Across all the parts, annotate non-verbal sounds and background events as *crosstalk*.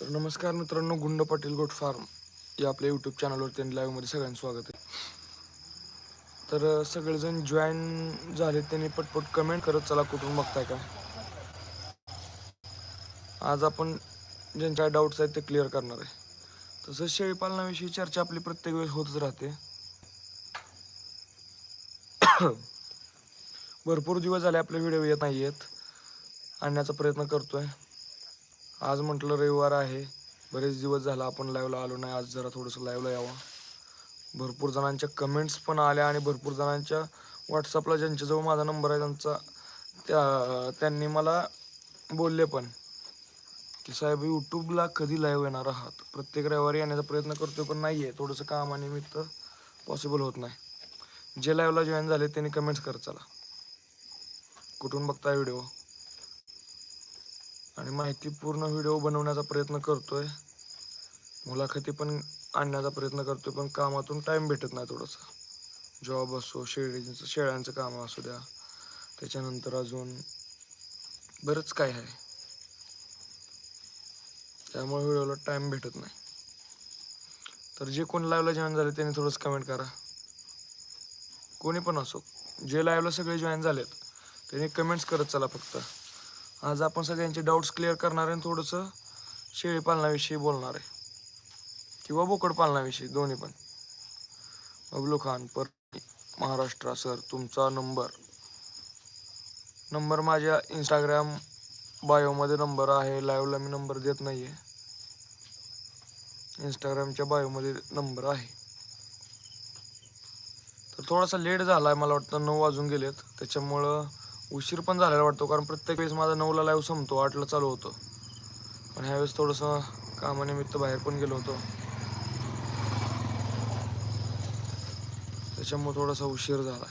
तर नमस्कार मित्रांनो गुंड पाटील गोट फार्म या आपल्या यूट्यूब चॅनलवर त्यांनी लाईव्हमध्ये सगळ्यांचं स्वागत आहे. तर सगळेजण जॉईन झाले त्यांनी पटपट कमेंट करत चला कुठून बघताय काय? आज आपण ज्यांच्या डाऊट्स आहेत ते क्लिअर करणार आहे. तसंच शेळीपालनाविषयी चर्चा आपली प्रत्येक वेळेस होतच राहते. *coughs* भरपूर दिवस झाले आपले व्हिडिओ येत नाही आहेत आणण्याचा प्रयत्न करतोय. आज म्हटलं रविवार आहे. बरेच दिवस झाला आपण लाईव्हला आलो नाही. आज जरा थोडंसं लाईव्हला यावं. भरपूर जणांच्या कमेंट्स पण आल्या आणि भरपूर जणांच्या व्हॉट्सअपला ज्यांच्याजवळ माझा नंबर आहे त्यांचा त्या त्यांनी मला बोलले पण की साहेब यूट्यूबला कधी लाईव्ह येणार आहात? प्रत्येक रविवारी येण्याचा प्रयत्न करतो पण नाही आहे थोडंसं कामानिमित्त पॉसिबल होत नाही. जे लाईव्हला जॉईन झाले त्यांनी कमेंट्स करत चला. कुठून बघताय व्हिडिओ आणि माहिती पूर्ण व्हिडिओ बनवण्याचा प्रयत्न करतोय. मुलाखती पण आणण्याचा प्रयत्न करतोय पण कामातून टाईम भेटत नाही थोडंसं. जॉब असो शेळीचं शेळ्यांचं काम असू द्या. त्याच्यानंतर अजून बरंच काय आहे. त्यामुळे व्हिडिओला टाईम भेटत नाही. तर जे कोण लाईव्हला जॉईन झाले त्यांनी थोडंसं कमेंट करा. कोणी पण असो जे लाईव्हला सगळे जॉईन झालेत त्यांनी कमेंट्स करत चला फक्त. आज आपण सगळ्यांचे डाऊट्स क्लिअर करणार आहे थोडंसं शेळी पालनाविषयी बोलणार आहे. किंवा बोकड पालनाविषयी दोन्ही पण. बबलू खान पर महाराष्ट्र सर तुमचा नंबर नंबर माझ्या इंस्टाग्राम बायोमध्ये नंबर आहे. लाईव्हला मी नंबर देत नाही आहे इंस्टाग्रामच्या बायोमध्ये नंबर आहे. तर थोडासा लेट झाला आहे मला वाटतं नऊ वाजून गेलेत. त्याच्यामुळं उशीर पण झालेला वाटतो कारण प्रत्येक वेळेस माझा नऊला लाईव्ह संपतो आठला चालू होतो. पण ह्यावेळेस थोडंसं कामानिमित्त बाहेर पण गेलो होतो. त्याच्यामुळे थोडासा उशीर झाला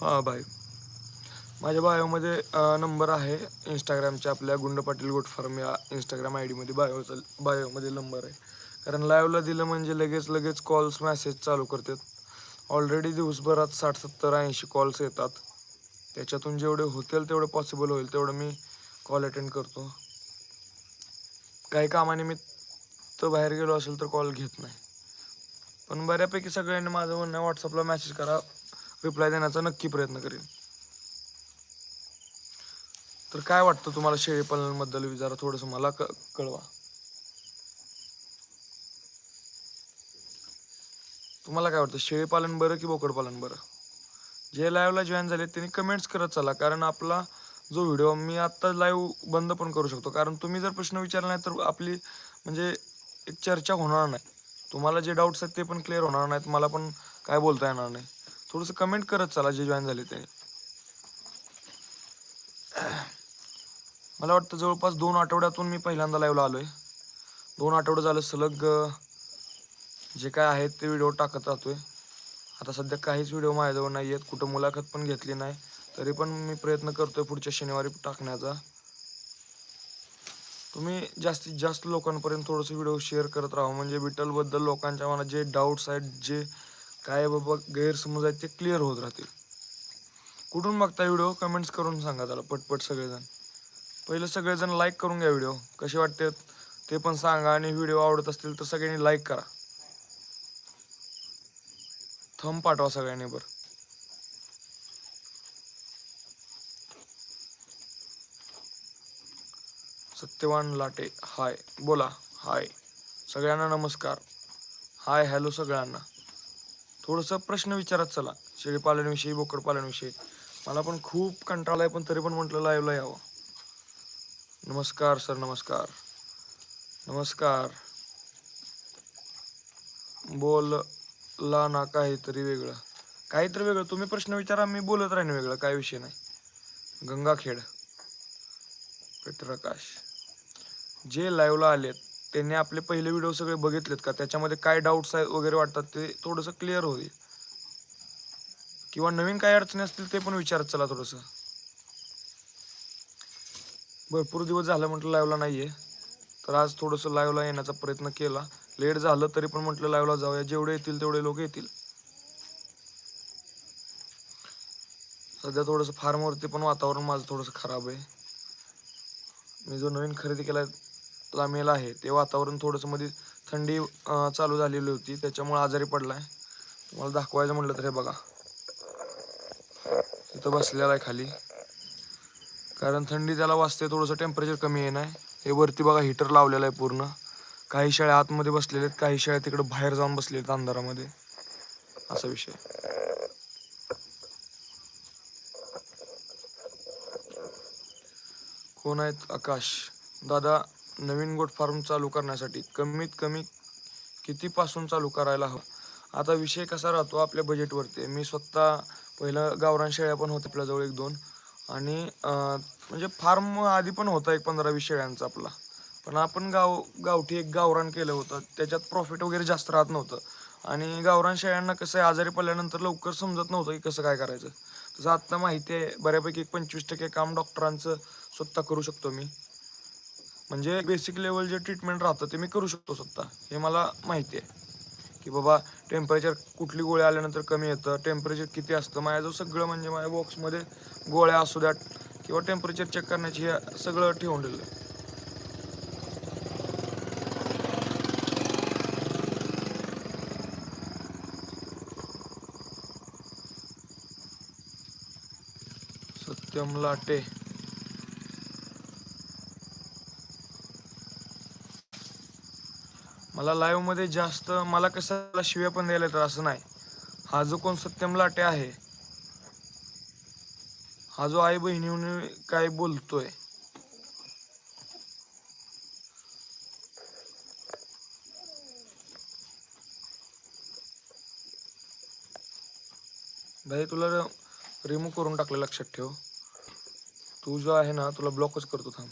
हा बाय माझ्या बायोमध्ये नंबर आहे इंस्टाग्रामच्या आपल्या गुंड पाटील गोटफार्म या इंस्टाग्राम आय डीमध्ये बायोचा बायोमध्ये नंबर आहे. कारण लाईव्हला दिलं म्हणजे लगेच लगेच कॉल्स मॅसेज चालू करतात. ऑलरेडी दिवसभरात साठ सत्तर ऐंशी कॉल्स येतात. त्याच्यातून जेवढे होतील तेवढे पॉसिबल होईल तेवढं मी कॉल अटेंड करतो. काही कामानिमित्त बाहेर गेलो असेल तर कॉल घेत नाही. पण बऱ्यापैकी सगळ्यांनी माझं म्हणणं व्हॉट्सअपला मेसेज करा. रिप्लाय देण्याचा नक्की प्रयत्न करेन. तर काय वाटतं तुम्हाला शेळी पालनाबद्दल? जरा थोडंसं मला क कळवा. तुम्हाला काय वाटतं शेळी पालन बरं की बोकड पालन बरं? जे लाईव्हला जॉईन झाले त्यांनी कमेंट्स करत चला. कारण आपला जो व्हिडिओ मी आत्ता लाईव्ह बंद पण करू शकतो. कारण तुम्ही जर प्रश्न विचारला नाही तर आपली म्हणजे एक चर्चा होणार नाही. तुम्हाला जे डाऊट्स आहेत ते पण क्लिअर होणार नाहीत. मला पण काय बोलता येणार नाही. थोडंसं कमेंट करत चला जे जॉईन झाले ते. मला वाटतं जवळपास दोन आठवड्यातून मी पहिल्यांदा लाईव्हला आलो आहे दोन आठवडे झालं सलग जे काय आहेत ते व्हिडिओ टाकत राहतोय. आता सध्या काहीच व्हिडिओ माझ्याजवळ नाही आहेत. कुठं मुलाखत पण घेतली नाही. तरी पण मी प्रयत्न करतोय पुढच्या शनिवारी टाकण्याचा. तुम्ही जास्तीत जास्त लोकांपर्यंत थोडंसं व्हिडिओ शेअर करत राहा. म्हणजे विठ्ठलबद्दल लोकांच्या मनात जे डाऊट्स आहेत जे काय बाबा गैरसमज आहेत ते क्लिअर होत राहतील. कुठून बघता व्हिडिओ? कमेंट्स करून सांगा त्याला पटपट सगळेजण. पहिलं सगळेजण लाईक करून घ्या व्हिडिओ. कसे वाटते ते पण सांगा आणि व्हिडिओ आवडत असतील तर सगळ्यांनी लाईक करा. थंब पाठवा सगळ्यांनी बरं. सत्यवान लाटे हाय. बोला हाय. सगळ्यांना नमस्कार. हाय हॅलो सगळ्यांना. थोडंसं प्रश्न विचारत चला. शेळीपालनविषयी बोकडपालनविषयी. मला पण खूप कंटाळा आहे पण तरी पण म्हटलं लाईव्हला यावं. नमस्कार सर नमस्कार. नमस्कार. बोल. ला ना काहीतरी वेगळं. काहीतरी वेगळं. तुम्ही प्रश्न विचारा मी बोलत राहीन वेगळं. काय विषय नाही. गंगाखेड. पित्रकाश. जे लाईव्हला आलेत त्यांनी आपले पहिले व्हिडिओ सगळे बघितलेत का? त्याच्यामध्ये काय डाऊट्स आहेत वगैरे वाटतात ते थोडंसं क्लिअर होईल. किंवा नवीन काय अडचणी असतील ते पण विचारत चला थोडंसं. भरपूर दिवस झालं म्हटलं लाईव्हला नाहीये. तर आज थोडंसं लाईव्हला येण्याचा प्रयत्न केला. लेट झालं तरी पण म्हटलं लाईव्हला जाऊया. जेवढे येतील तेवढे लोक येतील. सध्या थोडंसं फार्मवरती पण वातावरण माझं थोडंसं खराब आहे. मी जो नवीन खरेदी केला लामेल आहे ते वातावरण थोडंसं मध्ये थंडी चालू झालेली होती. त्याच्यामुळे आजारी पडलाय. तुम्हाला दाखवायचं म्हटलं तर हे बघा. तिथं बसलेला आहे खाली. कारण थंडी त्याला वाजते थोडंसं टेम्परेचर कमी आहे हे वरती बघा हीटर लावलेलं आहे पूर्ण. काही शेळ्या आतमध्ये बसलेल्या आहेत काही शेळ्या तिकडे बाहेर जाऊन बसले आहेत अंधारामध्ये. असा विषय. कोण आहेत? आकाश. दादा नवीन गोट फार्म चालू करण्यासाठी कमीत कमी कितीपासून चालू करायला हवं? आता विषय कसा राहतो आपल्या बजेटवरती मी स्वतः पहिलं गावरान शेळ्या पण होत्या आपल्याजवळ एक दोन. आणि म्हणजे फार्म आधी पण होता एक पंधरा वीस शेळ्यांचा आपला. पण आपण गाव गावठी एक गावरान केलं होतं. त्याच्यात प्रॉफिट वगैरे जास्त राहत नव्हतं. आणि गावरान शेळ्यांना कसं आहे आजारी पडल्यानंतर लवकर समजत नव्हतं की कसं काय करायचं. तसं आत्ता माहिती आहे बऱ्यापैकी एक पंचवीस टक्के काम डॉक्टरांचं स्वतः करू शकतो मी. म्हणजे बेसिक लेवल जे ट्रीटमेंट राहतं ते मी करू शकतो स्वतः. हे मला माहिती आहे. की बाबा टेम्परेचर कुठली गोळ्या आल्यानंतर कमी येतं टेम्परेचर किती असतं माझ्याजवळ सगळं म्हणजे माझ्या बॉक्समध्ये गोळ्या असू द्यात किंवा टेम्परेचर चेक करण्याची हे सगळं ठेवून दिलं सत्यम लाटे. मला लाईव्हमध्ये जास्त मला कशाला शिव्या पण द्यायला तर असं नाही. हा जो कोण सत्यम लाटे आहे हा जो आई बहिणी काय बोलतोय. भाई तुला रिमूव्ह करून टाकलं लक्षात ठेव. तू जो आहे ना तुला ब्लॉकच करतो थांब.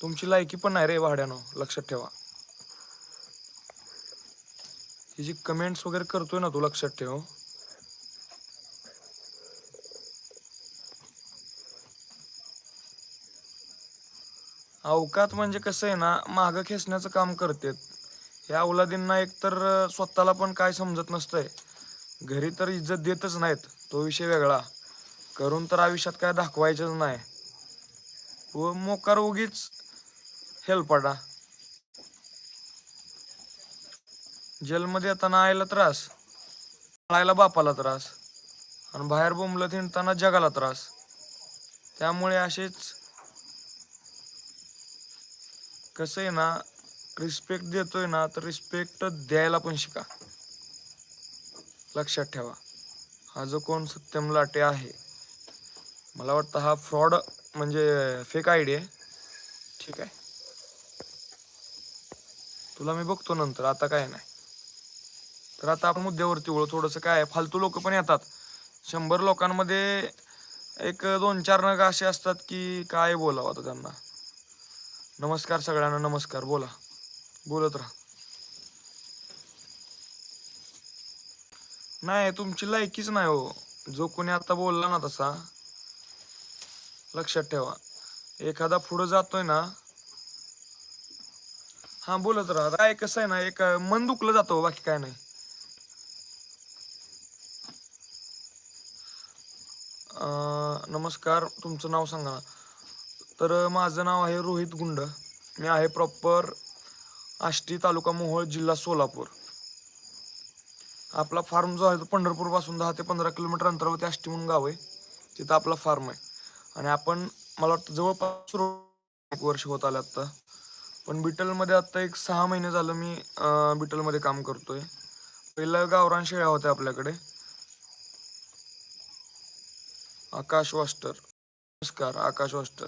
तुमची लायकी पण नाही रे भाड्यानो लक्षात ठेवा. ही जी कमेंट्स वगैरे करतोय ना तू लक्षात ठेव. अवकात म्हणजे कसं आहे ना मागं खेचण्याचं काम करतेत. या औलादींना एकतर स्वतःला पण काय समजत नसतंय. घरी तर इज्जत देतच नाहीत तो विषय वेगळा. करून तर आयुष्यात काय दाखवायचंच नाही. व मोकार उगीच हेलपाटा जेलमध्ये येताना आईला त्रास आईला बापाला त्रास आणि बाहेर बोंबलत हिंडताना जगाला त्रास. त्यामुळे असेच कसं आहे ना रिस्पेक्ट देतोय ना तर रिस्पेक्ट द्यायला पण शिका. लक्षात ठेवा. हा जो कोण सत्यम लाटे आहे मला वाटतं हा फ्रॉड म्हणजे फेक आयडी आहे. ठीक आहे. तुला मी बघतो नंतर आता काय नाही. तर आता आपण मुद्द्यावरती वळू थोडंसं काय आहे, फालतू लोक पण येतात. शंभर लोकांमध्ये एक दोन चार नग असे असतात की काय बोलावं आता त्यांना. नमस्कार सगळ्यांना नमस्कार बोला. बोलत राहा. नाही तुमची लायकीच नाही हो. जो कोणी आता बोलला ना तसा लक्षात ठेवा. एखादा पुढं जातोय ना हा बोलत राहा. काय कसं आहे ना एक मन दुखलं जातो हो, बाकी काय नाही. नमस्कार तुमचं नाव सांगा. ना तर माझं नाव आहे रोहित गुंड. मी आहे प्रॉपर आष्टी तालुका मोहोळ जिल्हा सोलापूर. आपला फार्म जो आहे तो पंढरपूरपासून दहा ते पंधरा किलोमीटर अंतरावरती आष्टी म्हणून गाव आहे. तिथं आपला फार्म आहे. आणि आपण मला वाटतं जवळपास एक वर्ष होत आलं आता पण बिटलमध्ये आता एक सहा महिने झालं मी बिटलमध्ये काम करतोय. पहिलं गावरान शेळ्या होत्या आपल्याकडे. आकाश वास्टर. नमस्कार आकाश वास्टर.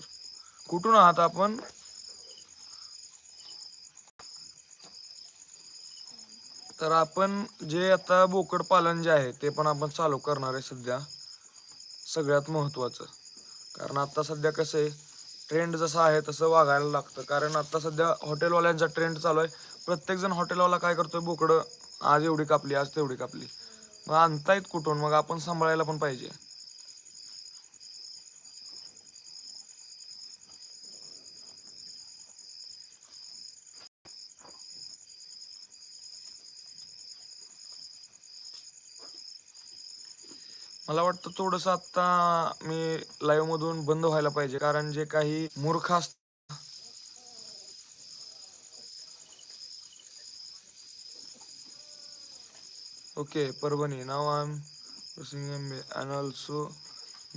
कुठून आहात आपण? तर आपण जे आता बोकड पालन जे आहे ते पण आपण चालू करणार आहे सध्या. सगळ्यात महत्वाचं. कारण आता सध्या कसं आहे ट्रेंड जसा आहे तसं वागायला लागतं. कारण आता सध्या हॉटेलवाल्यांचा ट्रेंड चालू आहे. प्रत्येकजण हॉटेलवाला काय करतोय बोकडं आज एवढी कापली आज तेवढी कापली. मग आणतायत कुठून? मग आपण सांभाळायला पण पाहिजे. मला वाटतं थोडंसं आत्ता मी लाईव्ह मधून बंद व्हायला पाहिजे. कारण जे काही मूर्ख असतात okay Parbhani. Now I M M B and also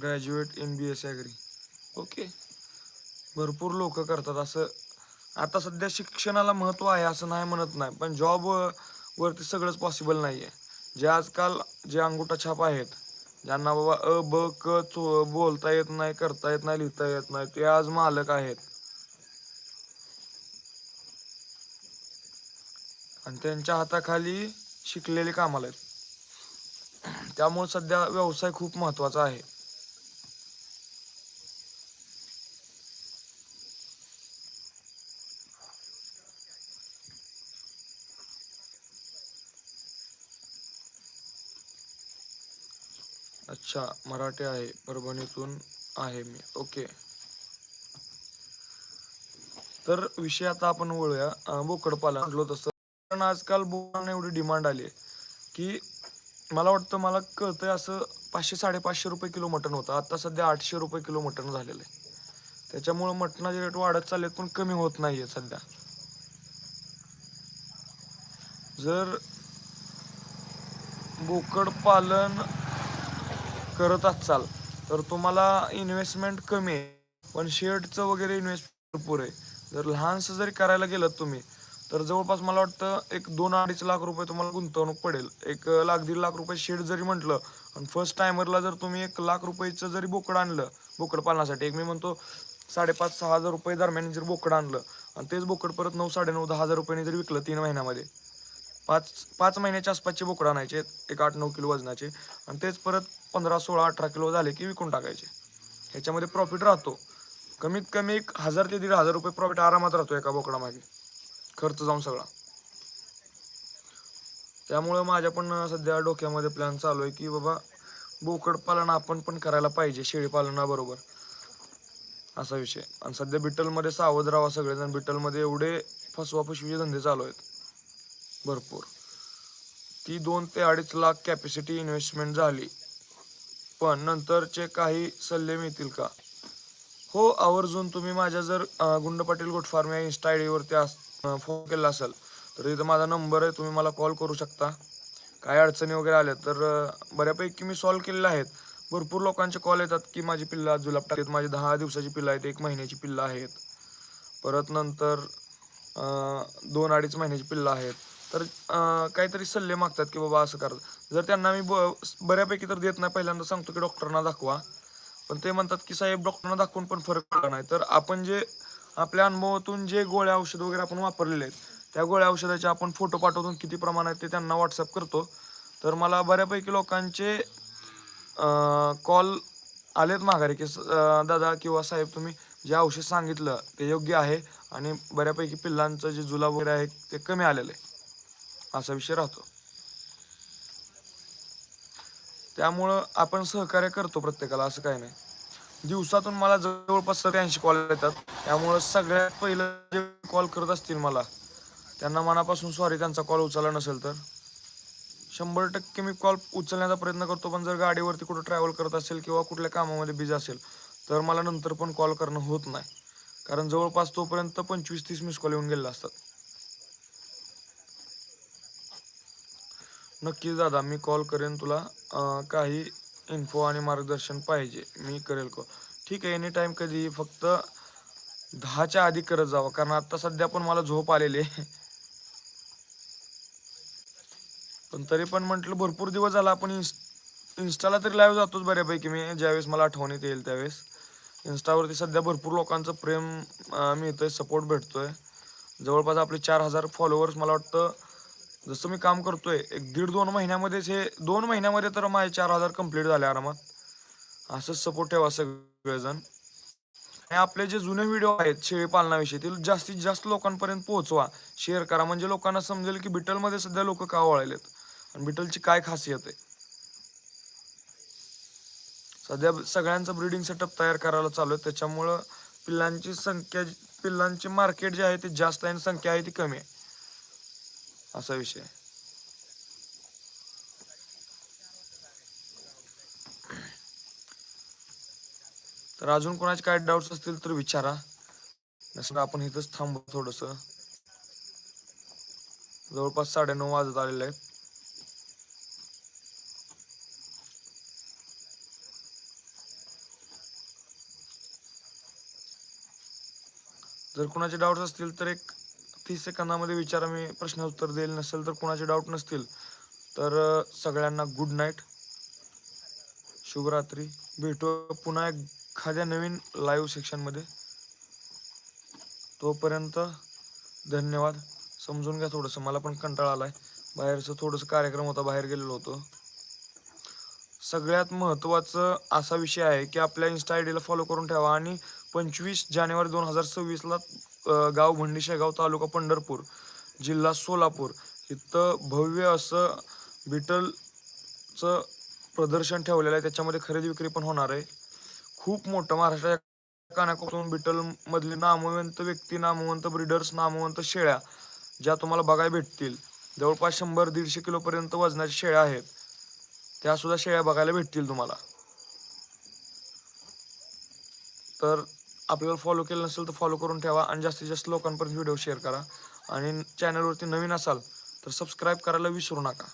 graduate M B S agri okay. भरपूर लोक करतात असं. आता सध्या शिक्षणाला महत्त्व आहे असं नाही म्हणत नाही. पण जॉब वरती सगळंच पॉसिबल नाही आहे जे आजकाल जे अंगुठा छाप आहेत ज्यांना बाबा अ ब क चो बोलता येत नाही करता येत नाही लिहिता येत नाही ते आज मालक आहेत. आणि त्यांच्या हाताखाली शिकलेले कामाला आहेत. त्यामुळे सध्या व्यवसाय खूप महत्त्वाचा आहे. अच्छा मराठी आहे परभणीतून आहे मी. ओके. तर विषय आता आपण वळूया. बोकडपाला. म्हटलो तसं. कारण आजकाल बोकडांना एवढी डिमांड आली आहे की मला वाटतं मला कळतंय असं पाचशे साडेपाचशे रुपये किलो मटण होतं. आता सध्या आठशे रुपये किलो मटण झालेलं आहे. त्याच्यामुळं मटणाचे रेट वाढत चाललेत पण कमी होत नाहीये सध्या. जर बोकड पालन करत असाल तर तुम्हाला इन्व्हेस्टमेंट कमी आहे पण शेडचं वगैरे इन्व्हेस्टमेंट भरपूर आहे. जर लहानसं जरी करायला गेलं तुम्ही तर जवळपास मला वाटतं एक दोन अडीच लाख रुपये तुम्हाला गुंतवणूक पडेल. एक लाख दीड लाख रुपये शेड जरी म्हटलं आणि फर्स्ट टायमरला जर तुम्ही एक लाख रुपयेचं जरी बोकड आणलं बोकड पालनासाठी एक मी म्हणतो साडेपाच सहा हजार रुपये दरम्यान जर बोकड आणलं आणि तेच बोकड परत नऊ साडेनऊ दहा हजार रुपयांनी जर विकलं तीन महिन्यामध्ये पाच पाच महिन्याच्या आसपासचे बोकडं आणायचे एक आठ नऊ किलो वजनाचे. आणि तेच परत पंधरा सोळा अठरा किलो झाले की विकून टाकायचे. ह्याच्यामध्ये प्रॉफिट राहतो. कमीत कमी एक हजार ते दीड हजार रुपये प्रॉफिट आरामात राहतो एका बोकडामागे. खर्च जाऊन सगळा. त्यामुळं माझ्या पण सध्या डोक्यामध्ये प्लॅन चालू आहे की बाबा बोकड पालन आपण पण करायला पाहिजे शेळी पालनाबरोबर. असा विषय. आणि सध्या बिटलमध्ये सावध राहा सगळेजण. बिटलमध्ये एवढे फसवा फसवीचे धंदे चालू आहेत. भरपूर. ती दोन ते अडीच लाख कॅपॅसिटी इन्व्हेस्टमेंट झाली. पण नंतरचे काही सल्ले मिळतील का? हो आवर्जून तुम्ही माझ्या जर गुंड पाटील गोट फार्म या इन्स्टा आय डीवरती फोन केला असेल तर इथं माझा नंबर आहे तुम्ही मला कॉल करू शकता. काय अडचणी वगैरे आल्या तर बऱ्यापैकी मी सॉल्व केलेल्या आहेत. भरपूर लोकांचे कॉल येतात की माझी पिल्ला जुलाब टाकत माझी दहा दिवसाची पिल्लं आहेत एक महिन्याची पिल्लं आहेत. परत नंतर दोन अडीच महिन्याची पिल्लं आहेत. तर काहीतरी सल्ले मागतात की बाबा असं करत जर त्यांना मी ब बऱ्यापैकी तर देत नाही पहिल्यांदा सांगतो की डॉक्टरना दाखवा. पण ते म्हणतात की साहेब डॉक्टरना दाखवून पण फरक पडला नाही. तर आपण जे आपल्या अनुभवातून जे गोळ्या औषध वगैरे आपण वापरलेले आहेत त्या गोळ्या औषधाचे आपण फोटो पाठवून किती प्रमाणात ते त्यांना व्हॉट्सअप करतो. तर मला बऱ्यापैकी लोकांचे कॉल आलेत माघारी की दादा किंवा साहेब तुम्ही जे औषध सांगितलं ते योग्य आहे आणि बऱ्यापैकी पिल्लांचं जे जुलाब वगैरे आहे ते कमी आलेलं आहे. असा विषय राहतो. त्यामुळं आपण सहकार्य करतो प्रत्येकाला असं काही नाही. दिवसातून मला जवळपास सत्याऐंशी कॉल येतात. त्यामुळं सगळ्यात पहिलं जे कॉल करत असतील मला त्यांना मनापासून सॉरी त्यांचा कॉल उचलला नसेल तर. शंभर टक्के मी कॉल उचलण्याचा प्रयत्न करतो पण जर गाडीवरती कुठं ट्रॅव्हल करत असेल किंवा कुठल्या कामामध्ये बिझी असेल तर मला नंतर पण कॉल करणं होत नाही. कारण जवळपास तोपर्यंत पंचवीस तीस मिस कॉल येऊन गेलेले असतात. नक्कीच दादा मी कॉल करेन तुला. अं, काही इन्फो आणि मार्गदर्शन पाहिजे. मी करेल कॉल ठीक आहे एनी टाईम कधी फक्त दहाच्या आधी करत जावं. कारण आता सध्या पण मला झोप आलेली आहे. पण तरी पण म्हटलं भरपूर दिवस झाला आपण इन्स इन्स्टाला तरी लाईव्ह जातोच बऱ्यापैकी. मी ज्यावेळेस मला आठवणीत येईल त्यावेळेस. इन्स्टावरती सध्या भरपूर लोकांचं प्रेम अं, मिळतंय सपोर्ट भेटतोय. जवळपास आपले चार हजार फॉलोअर्स मला वाटतं जसं मी काम करतोय एक दीड दोन महिन्यामध्येच हे दोन महिन्यामध्ये तर माझे चार हजार कंप्लीट झाले आरामात. असंच सपोर्ट ठेवा सगळेजण. आणि आपले जे जुने व्हिडिओ आहेत शेळी पालनाविषयी ते जास्तीत जास्त लोकांपर्यंत पोहोचवा. शेअर करा. म्हणजे लोकांना समजेल की बिटलमध्ये सध्या लोक का वळलेत? आणि बिटलची काय खासियत आहे? सध्या सगळ्यांचं ब्रीडिंग सेटअप तयार करायला चालू आहे. त्याच्यामुळं पिल्लांची संख्या पिल्लांची मार्केट जे आहे ते जास्त आहे आणि संख्या आहे ती कमी आहे. असा विषय तर अजून कोणाचे काय डाऊट्स असतील तर विचारा. नसेल आपण इथंच थांबू थोडस. जवळपास साडेनऊ वाजत आलेले आहेत. जर कोणाचे डाऊट्स असतील तर एक तीस सेकंदामध्ये विचारा मी प्रश्न उत्तर देईल. नसेल तर कोणाचे डाऊट नसतील. तर सगळ्यांना गुड नाईट शुभरात्री. भेटू पुन्हा एखाद्या नवीन लाईव्ह सेक्शनमध्ये तोपर्यंत धन्यवाद. समजून घ्या थोडंसं. मला पण कंटाळा आला आहे बाहेरचं थोडंसं कार्यक्रम होता. बाहेर गेलेलो होतो. सगळ्यात महत्त्वाचं असा विषय आहे की आपल्या इन्स्टा आय डीला फॉलो करून ठेवा. आणि पंचवीस जानेवारी दोन हजार सव्वीसला गाव भंडी शेगाव तालुका पंढरपूर जिल्हा सोलापूर. इथं भव्य असं बिटलचं प्रदर्शन ठेवलेलं आहे. त्याच्यामध्ये खरेदी विक्री पण होणार आहे. खूप मोठं महाराष्ट्राच्या कानाकोपऱ्यातून बिटलमधले नामवंत व्यक्ती नामवंत ब्रिडर्स नामवंत शेळ्या ज्या तुम्हाला बघायला भेटतील. जवळपास शंभर दीडशे किलो पर्यंत वजनाच्या शेळ्या आहेत. त्या सुद्धा शेळ्या बघायला भेटतील तुम्हाला. तर आपल्याला फॉलो केलं नसेल तर फॉलो करून ठेवा आणि जास्तीत जास्त लोकांपर्यंत व्हिडिओ शेअर करा. आणि चॅनलवरती नवीन असाल तर सबस्क्राईब करायला विसरू नका.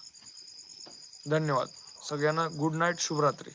धन्यवाद. सगळ्यांना गुड नाईट शुभरात्री.